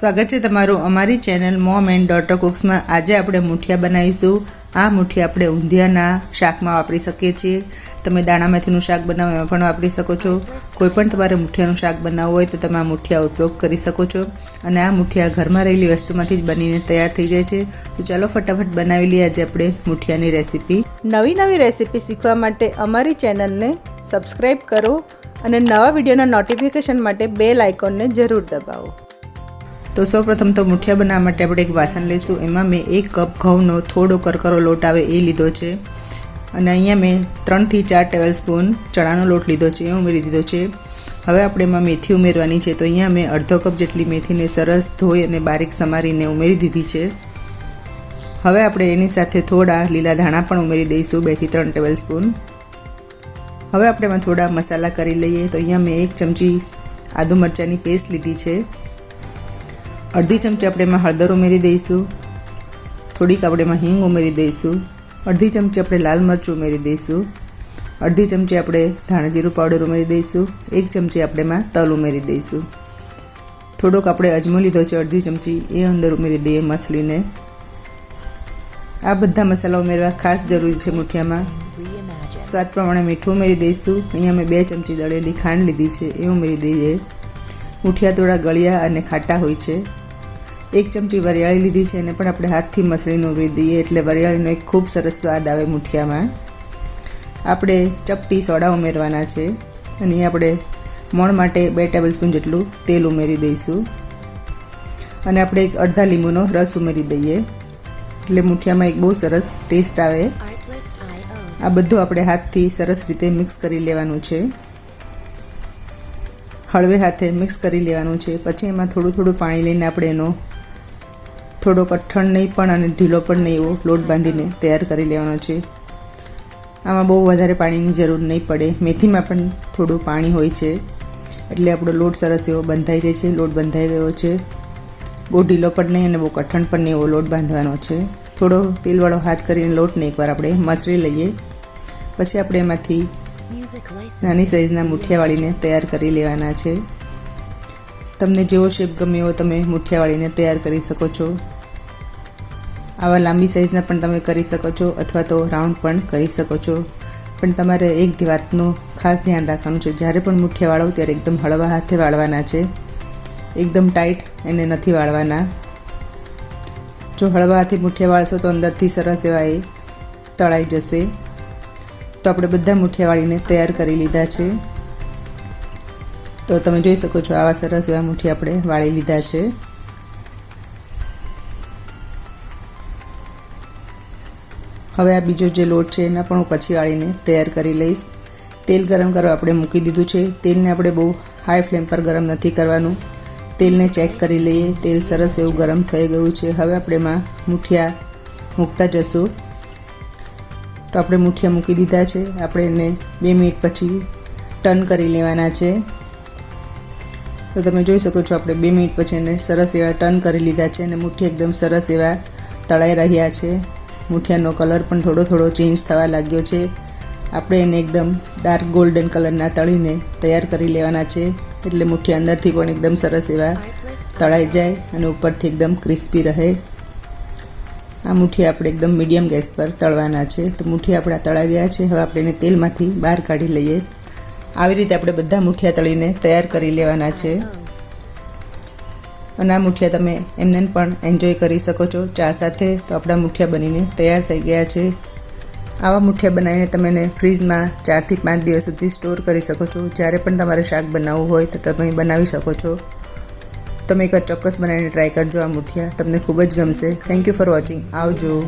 સ્વાગત છે તમારું અમારી ચેનલ મોમ એન્ડ ડોટર કુક્સમાં. આજે આપણે મુઠિયા બનાવીશું. આ મુઠિયા આપણે ઊંધિયાના શાકમાં વાપરી શકીએ છીએ. તમે દાણા મેથીનું શાક બનાવો એમાં પણ વાપરી શકો છો. કોઈ પણ તમારે મુઠિયાનું શાક બનાવવું હોય તો તમે આ મુઠિયા ઉપયોગ કરી શકો છો. અને આ મુઠિયા ઘરમાં રહેલી વસ્તુમાંથી જ બનીને તૈયાર થઈ જાય છે. તો ચાલો ફટાફટ બનાવી લઈએ આજે આપણે મુઠિયાની રેસીપી. નવી નવી રેસીપી શીખવા માટે અમારી ચેનલને સબસ્ક્રાઈબ કરો અને નવા વિડીયોના નોટિફિકેશન માટે બેલ આઇકોનને જરૂર દબાવો. તો સૌપ્રથમ તો મુઠિયા બનાવવા માટે આપણે એક વાસણ લઈશું. એમાં મેં એક કપ ઘઉંનો થોડો કરકરો લોટ આવે એ લીધો છે. અને અહીંયા મેં ત્રણથી ચાર ટેબલ સ્પૂન ચણાનો લોટ લીધો છે, એ ઉમેરી દીધો છે. હવે આપણે એમાં મેથી ઉમેરવાની છે. તો અહીંયા મેં અડધો કપ જેટલી મેથીને સરસ ધોઈ અને બારીક સમારીને ઉમેરી દીધી છે. હવે આપણે એની સાથે થોડા લીલા ધાણા પણ ઉમેરી દઈશું બેથી ત્રણ ટેબલ સ્પૂન હવે આપણે એમાં થોડા મસાલા કરી લઈએ. તો અહીંયા મેં એક ચમચી આદુ મરચાંની પેસ્ટ લીધી છે. અડધી ચમચી આપણે એમાં હળદર ઉમેરી દઈશું. થોડીક આપણે એમાં હિંગ ઉમેરી દઈશું. અડધી ચમચી આપણે લાલ મરચું ઉમેરી દઈશું. અડધી ચમચી આપણે ધાણાજીરું પાવડર ઉમેરી દઈશું. એક ચમચી આપણે એમાં તલ ઉમેરી દઈશું. થોડોક આપણે અજમો લીધો છે, અડધી ચમચી એ અંદર ઉમેરી દઈએ મછલીને આ બધા મસાલા ઉમેરવા ખાસ જરૂરી છે મુઠિયામાં. સ્વાદ પ્રમાણે મીઠું ઉમેરી દઈશું. અહીંયા મેં બે ચમચી દળેલી ખાંડ લીધી છે, એ ઉમેરી દઈએ. મુઠિયા થોડા ગળ્યા અને ખાટા હોય છે. એક ચમચી વરિયાળી લીધી છે, એને પણ આપણે હાથથી મસળીને ઉમેરી દઈએ. એટલે વરિયાળીનો એક ખૂબ સરસ સ્વાદ આવે મુઠિયામાં. આપણે ચપટી સોડા ઉમેરવાના છે. અને આપણે મોણ માટે બે ટેબલ સ્પૂન જેટલું તેલ ઉમેરી દઈશું. અને આપણે એક અડધા લીંબુનો રસ ઉમેરી દઈએ. એટલે મુઠિયામાં એક બહુ સરસ ટેસ્ટ આવે. આ બધું આપણે હાથથી સરસ રીતે મિક્સ કરી લેવાનું છે. હળવે હાથે મિક્સ કરી લેવાનું છે. પછી એમાં થોડું થોડું પાણી લઈને આપણે એનો થોડો કઠણ નહીં પણ અને ઢીલો પણ નહીં એવો લોટ બાંધીને તૈયાર કરી લેવાનો છે. આમાં બહુ વધારે પાણીની જરૂર નહીં પડે. મેથીમાં પણ થોડું પાણી હોય છે. એટલે આપણો લોટ સરસ એવો બંધાઈ જાય છે. લોટ બંધાઈ ગયો છે. બહુ ઢીલો પણ નહીં અને બહુ કઠણ પણ નહીં એવો લોટ બાંધવાનો છે. થોડો તેલવાળો હાથ કરીને લોટને એકવાર આપણે મચરી લઈએ. પછી આપણે એમાંથી નાની સાઈઝના મુઠિયા વાળીને તૈયાર કરી લેવાના છે. તમને જેવો શેપ ગમે એવો તમે મુઠિયા વાળીને તૈયાર કરી શકો છો. આવા લાંબી સાઈઝના પણ તમે કરી શકો છો અથવા તો રાઉન્ડ પણ કરી શકો છો. પણ તમારે એક વાતનું ખાસ ધ્યાન રાખવાનું છે. જ્યારે પણ મુઠિયા વાળો ત્યારે એકદમ હળવા હાથે વાળવાના છે. એકદમ ટાઈટ એને નથી વાળવાના. જો હળવા હાથે મુઠિયા વાળશો તો અંદરથી સરસ એવા એ તળાઈ જશે. તો આપણે બધા મુઠિયા વાળીને તૈયાર કરી લીધા છે. તો તમે જોઈ શકો છો આવા સરસ એવા મુઠ્ઠી આપણે વાળી લીધા છે. હવે આ બીજો જે લોટ છે એના પણ હું પછી વાળીને તૈયાર કરી લઈશ. તેલ ગરમ કરવા આપણે મૂકી દીધું છે. તેલને આપણે બહુ હાઈ ફ્લેમ પર ગરમ નથી કરવાનું. તેલને ચેક કરી લઈએ. તેલ સરસ એવું ગરમ થઈ ગયું છે. હવે આપણે એમાં મૂઠિયા મૂકતા જશું. તો આપણે મૂઠિયા મૂકી દીધા છે. આપણે એને બે મિનિટ પછી ટર્ન કરી લેવાના છે. તો તમે જોઈ શકો છો આપણે બે મિનિટ પછી એને સરસ એવા ટર્ન કરી લીધા છે અને મુઠ્ઠી એકદમ સરસ એવા તળાઈ રહ્યા છે. મુઠિયાનો કલર પણ થોડો થોડો ચેન્જ થવા લાગ્યો છે. આપણે એને એકદમ ડાર્ક ગોલ્ડન કલરના તળીને તૈયાર કરી લેવાના છે. એટલે મૂઠિયા અંદરથી પણ એકદમ સરસ એવા તળાઈ જાય અને ઉપરથી એકદમ ક્રિસ્પી રહે. આ મુઠ્ઠી આપણે એકદમ મીડિયમ ગેસ પર તળવાના છે. તો મુઠ્ઠી આપણા તળાઈ ગયા છે. હવે આપણે એને તેલમાંથી બહાર કાઢી લઈએ. આવી રીતે આપણે બધા મુઠિયા તળીને તૈયાર કરી લેવાના છે. અને આ મુઠિયા તમે એમને પણ એન્જોય કરી શકો છો. ચા સાથે તો આપણા મુઠિયા બનીને તૈયાર થઈ ગયા છે. આવા મુઠિયા બનાવીને તમે એને ફ્રીજમાં ચારથી પાંચ દિવસ સુધી સ્ટોર કરી શકો છો. જ્યારે પણ તમારે શાક બનાવવું હોય તો તમે બનાવી શકો છો. તમે એકવાર ચોક્કસ બનાવીને ટ્રાય કરજો આ મુઠિયા. તમને ખૂબ જ ગમશે. થેન્ક યુ ફોર વોચિંગ આવજો.